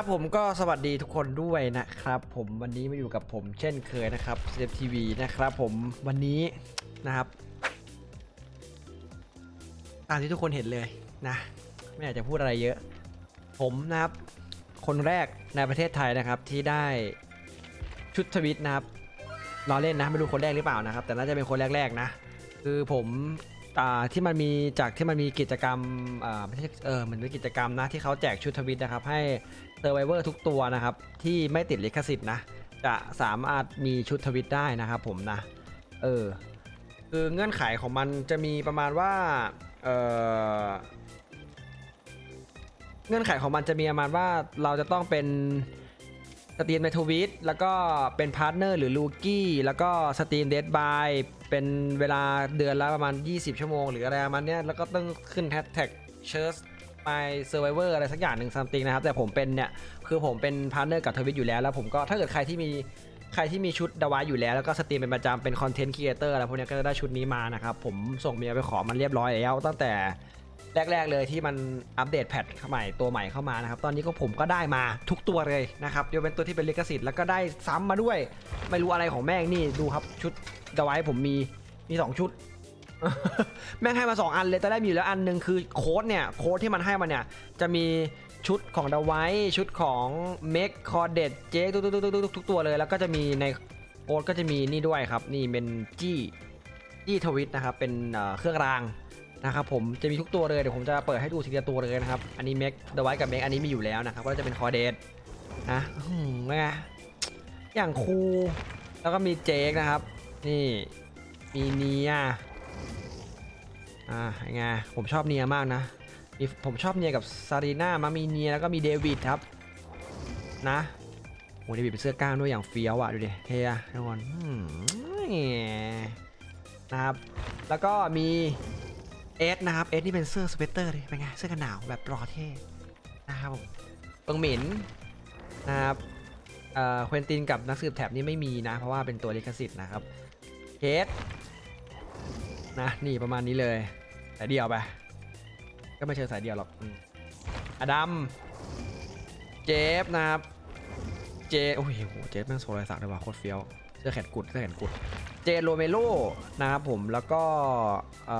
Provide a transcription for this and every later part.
นะครับผมก็สวัสดีทุกคนด้วยนะครับผมวันนี้มาอยู่กับผมเช่นเคยนะครับเซฟทีวีนะครับผมวันนี้นะครับตามที่ทุกคนเห็นเลยนะ ไม่อยากจะพูดอะไรเยอะ ผมนะครับคนแรกในประเทศไทยนะครับที่ได้ชุดทวิตนะครับรอเล่นนะไม่รู้คนแรกหรือเปล่านะครับ แต่น่าจะเป็นคนแรกๆนะ คือผมอ่าที่มันมีจากที่มันมีกิจกรรมอ่าไม่ใช่เออเหมือนเป็นกิจกรรมนะที่เขาแจกชุดทวิตนะครับ ให้ เซอร์ไวเวอร์ทุกตัวนะครับ ที่ไม่ติดลิขสิทธิ์นะ จะสามารถมีชุดทวิตได้นะครับผมนะ เออ คือเงื่อนไขของมันจะมีประมาณว่า เออเงื่อนไขของมันจะมีประมาณว่าเราจะต้องเป็นสตรีมในทวิตแล้วก็เป็นพาร์ทเนอร์หรือลูกี้แล้วก็สตรีมเดดบายเป็นเวลาเดือนละประมาณ 20 ชั่วโมง หรืออะไรประมาณเนี้ยแล้วก็ต้องขึ้นแฮชแท็กเชิร์ส My Survivor อะไรสักอย่างหนึ่งซัมติงนะครับ แต่ผมเป็นเนี่ย คือผมเป็นพาร์ทเนอร์กับทวิตอยู่แล้ว แล้วผมก็ถ้าเกิดใครที่มีใครที่มีชุดดาวายอยู่แล้ว แล้วก็สตรีมเป็นประจำเป็นคอนเทนต์ครีเอเตอร์อะไรพวกนี้ก็จะได้ชุดนี้มานะครับ ผมส่งเมียไปขอมันเรียบร้อยแล้ว ตั้งแต่แรก ๆ เลยที่มันอัปเดตแพทใหม่ตัวใหม่เข้ามานะครับ ตอนนี้ก็ผมก็ได้มาทุกตัวเลยนะครับยกเป็นตัวที่เป็นลิขสิทธิ์แล้วก็ได้ซ้ำมาด้วย ไม่รู้อะไรของแม่งนี่ดูครับชุดดาวายผมมีมีสองชุด แม่งให้มา 2 อันเลยแต่ได้มีอยู่แล้วอันหนึ่งคือโค้ดเนี่ยโค้ดที่มันให้มาเนี่ย จะมีชุดของดาไวชุดของเมกคอเดตเจ๊ทุกๆทุกตัวเลย แล้วก็จะมีในโค้ดก็จะมีนี่ด้วยครับ นี่เป็นจี้จี้ทวิตนะครับ เป็นเครื่องรางนะครับผมจะมีทุกตัวเลยเดี๋ยวผมจะเปิดให้ดูทีละตัวเลยนะครับ อันนี้เมกดาไวกับเมกอันนี้มีอยู่แล้วนะครับก็จะเป็นคอเดตนะอื้อหือไงอย่างครูแล้วก็มีเจคนะครับ นี่มีเนีย อ่ายังไงผมชอบเนียมากนะมีผมชอบเนียกับซารีน่ามามีเนียแล้วก็มีเดวิดครับนะโอ้เดวิดเป็นเสื้อกล้ามด้วยอย่างเฟี้ยวอะดูดิเท่อะทุกคนนะครับ แล้วก็มีเอสนะครับเอสนี่เป็นเสื้อสเวตเตอร์เลยเป็นไงเสื้อกันหนาวแบบรอเท่นะครับผมเปิงหมินนะครับเอ่อเควินตินกับนักสืบแถบนี่ไม่มีนะ เพราะว่าเป็นตัวลิขสิทธิ์นะครับเคส นะนี่ประมาณนี้เลยสายเดียวไป ก็ไม่เชิงสายเดียวหรอกอดัมเจฟนะครับเจโอ้ยโหเจฟแม่งโซลายสักเลยว่ะโคตรเฟี้ยวเสื้อแขนกุดเสื้อแขนกุดเจโรเมโลนะครับผมแล้วก็เอ่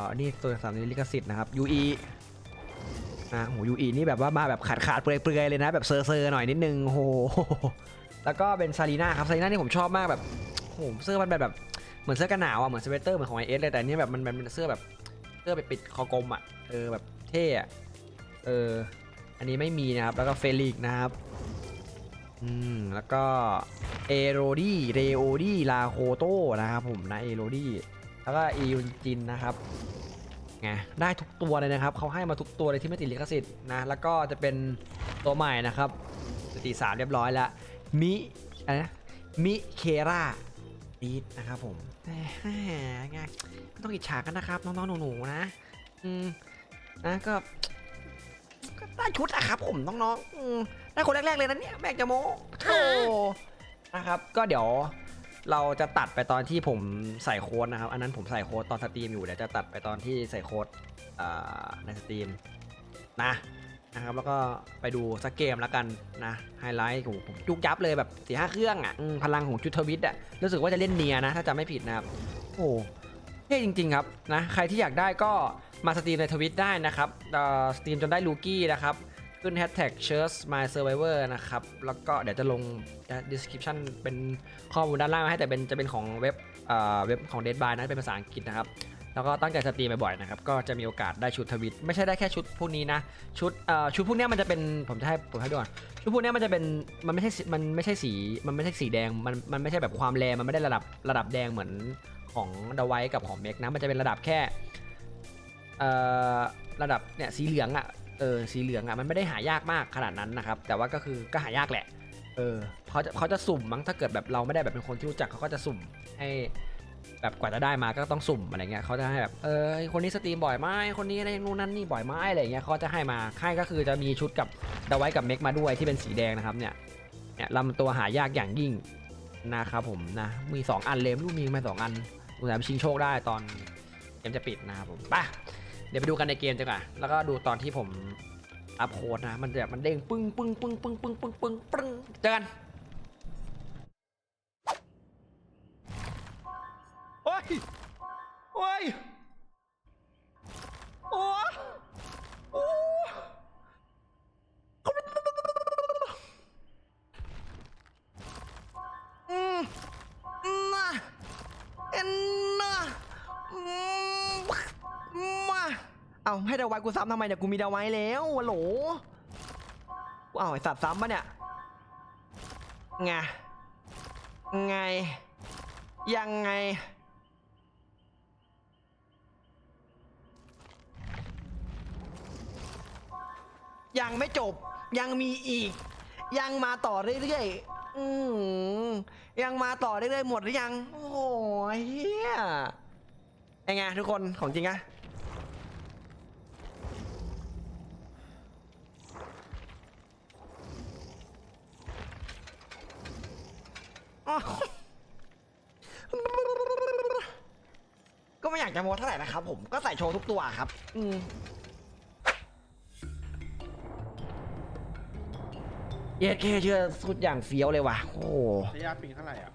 อนี่ตัวสามนี้ลิขสิทธิ์นะครับยูอีนะโหยูอีนี่แบบว่ามาแบบขาดขาดเปลือยเปลือยๆเลยนะแบบเซอร์เซอร์หน่อยนิดนึงโอ้โหแล้วก็เป็นซารีนาครับซารีนานี่ผมชอบมากแบบโอ้โหเสื้อมันแบบแบบ มือนเสื้อกันหนาวอะเหมือนสเวตเตอร์เหมือนของไอเอสเลยแต่อันนี่แบบมันเป็นเสื้อแบบเสื้อไปปิดคอกลมอะเออแบบเท่อะเอออันนี้ไม่มีนะครับแล้วก็เฟลิกนะครับอืมแล้วก็เอโรดี้เรโอดี้ลาโคโต้นะครับผมนะเอโรดี้แล้วก็อียุนจินนะครับไงได้ทุกตัวเลยนะครับเขาให้มาทุกตัวเลยที่ไม่ติดลิขสิทธิ์นะแล้วก็จะเป็นตัวใหม่นะครับสติสามเรียบร้อยแล้วมิอะไรนะมิเครา ดีดนะครับผมแหมไงไม่ต้องอิจฉากันนะครับ น้องๆหนูๆนะ อืมนะก็ก็ได้ชุดอะครับผมน้องๆอืมได้คนแรกๆเลยนะเนี่ยแบกจะโมโธ่นะครับ ก็เดี๋ยวเราจะตัดไปตอนที่ผมใส่โค้ดนะครับ อันนั้นผมใส่โค้ดตอนสตรีมอยู่เดี๋ยวจะตัดไปตอนที่ใส่โค้ดในสตรีมนะ นะครับแล้วก็ไปดูสักเกมแล้วกันนะไฮไลท์ของผมยุกยับเลยแบบสี่ห้าเครื่องอะอืมพลังของจุดทวิตอะรู้สึกว่าจะเล่นเนียนะ ถ้าจำไม่ผิดนะครับ โอ้เท่จริง ๆ ครับนะใครที่อยากได้ก็มาสตรีมในทวิตได้นะครับเอ่อสตรีมจนได้ลูกี้นะครับขึ้นแฮชแท็ก c h e r s my survivor นะครับ แล้วก็เดี๋ยวจะลง description เป็นข้อมูลด้านล่างมาให้แต่เป็นจะเป็นของเว็บเอ่อเว็บของ Dead by นะเป็นภาษาอังกฤษนะครับ แล้วก็ตั้งใจสตรีมบ่อยๆนะครับก็จะมีโอกาสได้ชุดทวิต ไม่ใช่ได้แค่ชุดพวกนี้นะชุดเอ่อชุดพวกเนี้ยมันจะเป็นผมจะให้ผมให้ดูก่อนชุดพวกเนี้ยมันจะเป็นมันไม่ใช่สีมันไม่ใช่สีมันไม่ใช่สีแดงมันมันไม่ใช่แบบความแรงมันไม่ได้ระดับระดับแดงเหมือนของดาไวกับของเมกนะมันจะเป็นระดับแค่เอ่อระดับเนี่ยสีเหลืองอะเออสีเหลืองอะมันไม่ได้หายากมากขนาดนั้นนะครับแต่ว่าก็คือก็หายากแหละเออเขาจะเขาจะสุ่มมั้งถ้าเกิดแบบเราไม่ได้แบบเป็นคนที่รู้จักเขาก็จะสุ่มให้ แบบกว่าจะได้มาก็ต้องสุ่มอะไรเงี้ยเขาจะให้แบบเออคนนี้สตรีมบ่อยไหมคนนี้อะไรนู่นนั่นนี่บ่อยไหมอะไรเงี้ยเขาจะให้มาค่ายก็คือจะมีชุดกับดาไว้กับเมกมาด้วยที่เป็นสีแดงนะครับเนี่ยเนี่ยลำตัวหายากอย่างยิ่งนะครับผมนะมี 2 อันเลมรู้มีมาสองอันดูแลชิงโชคได้ตอนเกมจะปิดนะครับผมไปเดี๋ยวไปดูกันในเกมดีกว่าแล้วก็ดูตอนที่ผมอัพโค้ดนะมันจะมันเด้งปึ้งปึ้งปึ้งปึ้งปึ้งปึ้งปึ้งปึ้งเจอกัน เอาให้ดาวไว้กูซ้ำทำไมเนี่ยกูมีดาวไว้แล้ววะโหลกูเอาไอ้สัตว์ซ้ำปะเนี่ยไงไง ยังไง ยังไม่จบยังมีอีก ยังมาต่อเรื่อยๆอืมยังมาต่อเรื่อยๆหมดหรือยัง โอ้โหเฮียยังไงทุกคนของจริงอะอ้าว ก็ไม่อยากจะโม้เท่าไหร่นะครับผมก็ใส่โชว์ทุกตัวครับ อืมเย็ดเคเชื่อสุดอย่างเฟี้ยวเลยว่ะโอ้โหระยะปิงเท่าไหร่อะ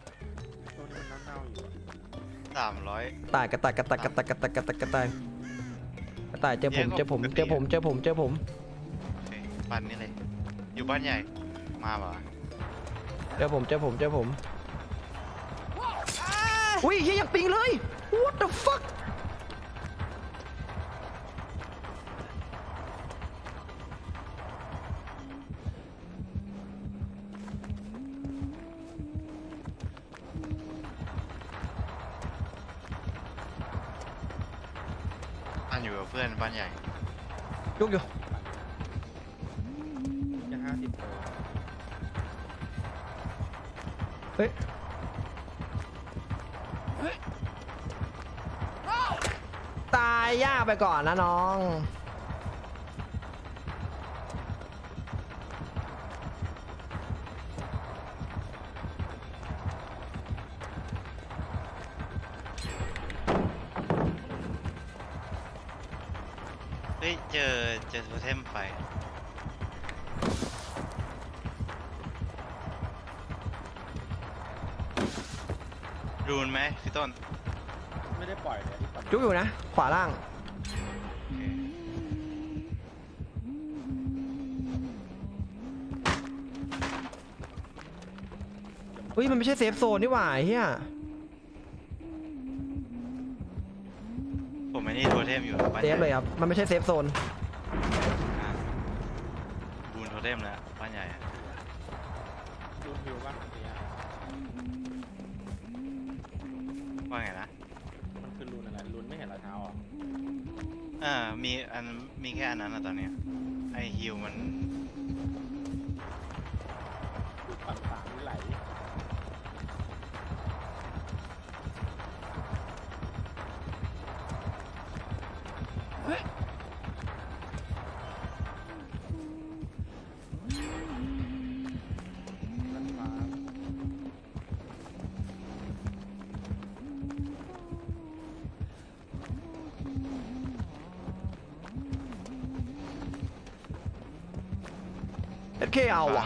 ตัวนี้มันเน่าๆอยู่อะสามร้อย ตายกระต่ายกระต่ายกระต่ายกระต่ายกระต่ายกระต่ายกระต่ายเจอผมเจอผมเจอผมเจอผมเจอผมโอเคปันนี่เลย อยู่บ้านใหญ่ มาป่ะเจอผมเจอผมเจอผม อุ้ยเฮียยังปิงเลย what the fuck ปันอยู่กับเพื่อนบ้านใหญ่ ยุกอยู่ ตายยากไปก่อนนะน้อง เฮ้ยเจอเจอโทเทมไฟ รูนไหมพี่ต้นไม่ได้ปล่อยเลยที่ปล่อยยุกอยู่นะ ขวาล่างโอเคเฮ้ย มันไม่ใช่เซฟโซนนี่หว่าไอ้เฮียผมไม่นี่โทเทมอยู่บ้านเซใหญ่ฟเลยครับ มันไม่ใช่เซฟโซน อะรูนโทเทมแล้วบ้านใหญ่อะรูนฮิวบ้างระย ว่าไงนะ มันคือรูนอะไรรูนไม่เห็นรอยเท้าอะ อ่า มีอัน มีแค่อันนั้นอะตอนเนี้ย ไอฮิวมันรูน qué agua.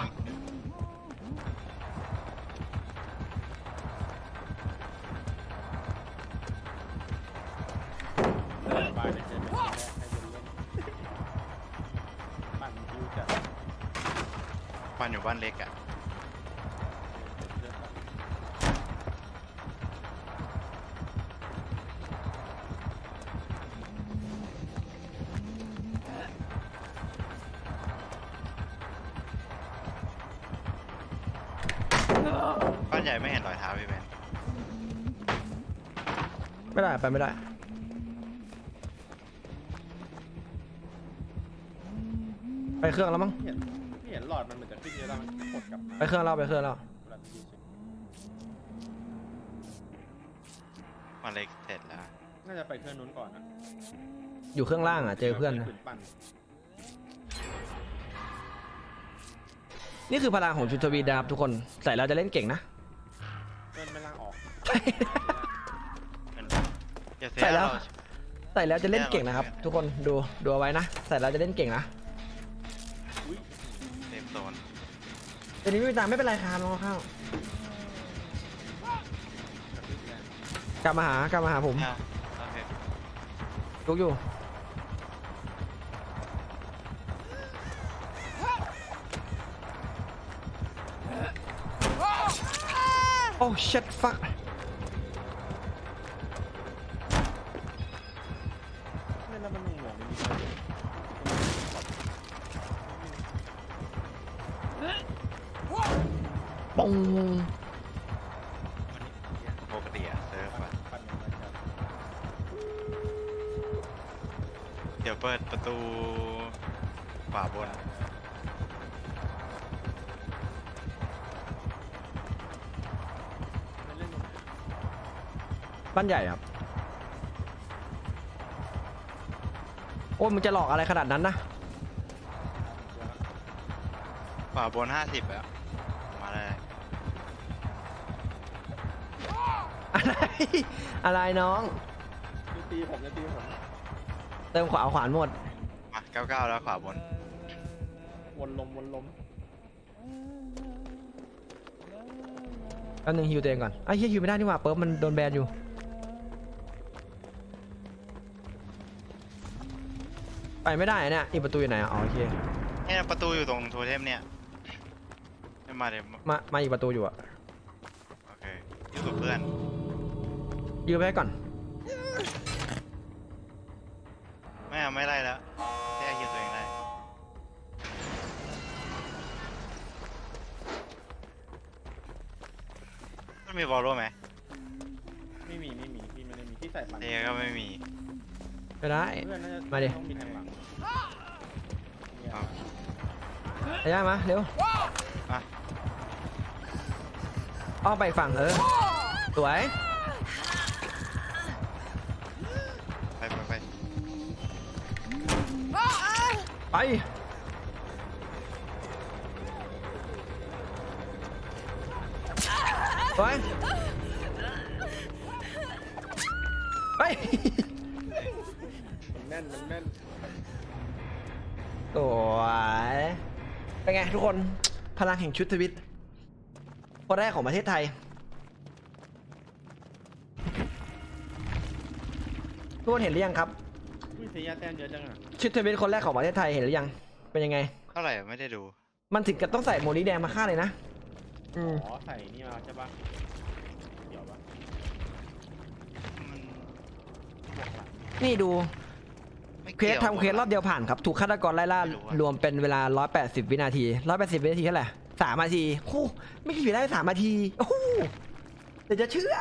ปั่นอยู่บ้านเล็กอะ บ้านใหญ่ไม่เห็นรอยเท้าพี่เบนไม่ได้ไปไม่ได้ ไปเครื่องแล้วมั้งไม่เห็นไม่เห็นหลอดมันเหมือนจะขึ้นเยอะแล้วมันกดกลับมาไปเครื่องแล้วไปเครื่องแล้วเวลาที่ดูสิบ้านเล็กเสร็จแล้ว น่าจะไปเครื่องนู้นก่อนนะอยู่เครื่องล่างอะเจอเพื่อนนะขืปั่น นี่คือพลังของชุนทวีนะครับทุกคนใส่เราจะเล่นเก่งนะ เดินไม่ล่างออกใส่แล้วใส่แล้วจะเล่นเก่งนะครับ ทุกคนดูดูเอาไว้นะใส่แล้วจะเล่นเก่งนะเต็มตอนเดี๋นี้ไม่มีตังไม่เป็นไรครับน้องข้าวกลับมาหากลับมาหาผมลุกอยู่ โอ้ shit fuck เล่นแล้วมันหน่วงๆนิดนึงปงปกติอะเซิร์ฟอะปั่นอย่างไรครับเดี๋ยวเปิดประตูขวาบน บ้านใหญ่ครับ โอ้ยมึงจะหลอกอะไรขนาดนั้นนะ ขวาบนห้าสิบแล้ว มาเลยอะไร อะไรน้อง จะตีผมจะตีผมเติมขวาเอาขวานหมด มาเก้าเก้าแล้วขวาบน วนลมวนลมแป๊บนึงฮิวตัวเองก่อนไอ้เฮียฮิวไม่ได้นี่หว่าเปิร์มันโดนแบนอยู่ ไปไม่ได้เนี่ยอีกประตูอยู่ไหนอะอ๋อโอเคเนี่ยประตูอยู่ตรงโทเทมเนี่ยไม่มาเดี๋ยวมามาอีกประตูอยู่อะโอเคอยู่กับเพื่อนยืมไว้ก่อนไม่เอาไม่ไล่แล้วแค่ยิงตัวเองได้มันมีบอลโล่ไหมไม่มีไม่มีพี่ไม่ได้มีที่ใส่ปั่นเทก็ไม่มีไม่ได้ เพื่อนน่าจะมาดิ ต้องมีทางหลัง ไอ้ย่ามาเร็วมา อ้อมไปอีกฝั่งเออ สวย ไปไปไปไป สวย ไป มันแน่น มันแน่น สวย เป็นไงทุกคนพลังแห่งชุดทวิตคนแรกของประเทศไทย ทุกคนเห็นหรือยังครับอุ้ยเสียยาแต้มเยอะจังอะชุดทวิตคนแรกของประเทศไทยเห็นหรือยัง เป็นยังไง เท่าไหร่ไม่ได้ดู มันถึงกับต้องใส่โมลีแดงมาฆ่าเลยนะอืมอ๋อใส่นี่มาใช่ปะเดี๋ยวปะมันบวกหลังนี่ดูไม่ เควสกี่ยวทำเควสรอบเดียวผ่านครับ ถูกฆาตกรไล่ล่าไม่รู้อะรวมเป็นเวลา 180 วินาที 180 วินาทีเท่าไหร่สามนาทีโอ้ไม่กี่วิได้สามนาทีโอ้โหเดี๋ยวจะเชื่อ